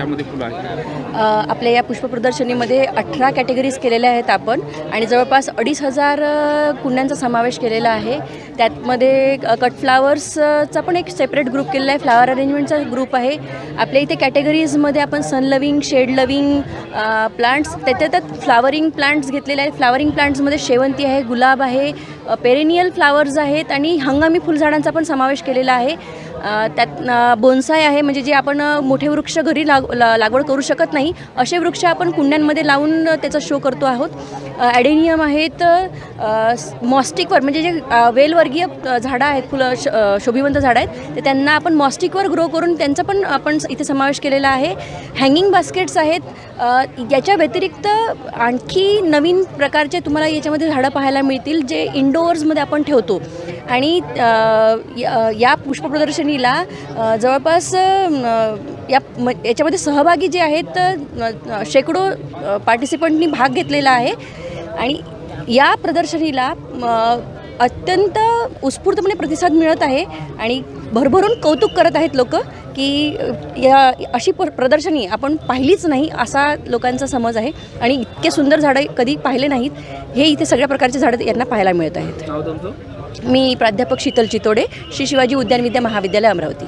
त्यामध्ये फुलं आहेत. आपल्या या पुष्प प्रदर्शनीमध्ये अठरा कॅटेगरीज केलेल्या आहेत आपण आणि जवळपास अडीच हजार कुंड्यांचा समावेश केलेला आहे. त्यातमध्ये कट फ्लावर्सचा पण एक सेपरेट ग्रुप केलेला आहे. फ्लावर अरेंजमेंटचा ग्रुप आहे. आपल्या इथे कॅटेगरीजमध्ये आपण sun loving shade loving plants त्याच्या त्यात फ्लावरिंग प्लांट्स घेतलेले आहेत. फ्लावरिंग प्लांट्समध्ये शेवंती आहे गुलाब आहे पेरेनियल फ्लावर्स आहेत आणि हंगामी फुलझाडांचा पण समावेश केलेला आहे. त्यात बोन्साय आहे म्हणजे जे आपण मोठे वृक्ष घरी लाग ला- लागवड करू शकत नाही. असे वृक्ष आपण कुंड्यांमध्ये लावून त्याचा शो करतो आहोत. ॲडेनियम आहेत मॉस्टिकवर म्हणजे जे वेलवर्गीय झाडं आहेत फुलं श शोभिवंत झाडं आहेत ते त्यांना आपण मॉस्टिकवर ग्रो करून त्यांचा पण आपण इथे समावेश केलेला आहे. हँगिंग बास्केट्स आहेत. याच्या व्यतिरिक्त आणखी नवीन प्रकारचे तुम्हाला याच्यामध्ये झाडं पाहायला मिळतील जे इंडोअर्समध्ये आपण ठेवतो. आणि या- पुष्पप्रदर्शनीला जवळपास या म- याच्यामध्ये सहभागी जे आहेत शेकडो पार्टिसिपंटनी भाग घेतलेला आहे. आणि या प्रदर्शनीला अत्यंत उत्स्फूर्तपणे प्रतिसाद मिळत आहे आणि भरभरून कौतुक करत आहेत लोक की या अशी प्र प्रदर्शनी आपण पाहिलीच नाही असा लोकांचा समज आहे. आणि इतके सुंदर झाडं कधी पाहिले नाहीत हे इथे सगळ्या प्रकारचे झाडं यांना पाहायला मिळत आहेत. मी प्राध्यापक शीतल चितोडे श्री शिवाजी उद्यान विद्या महाविद्यालय अमरावती.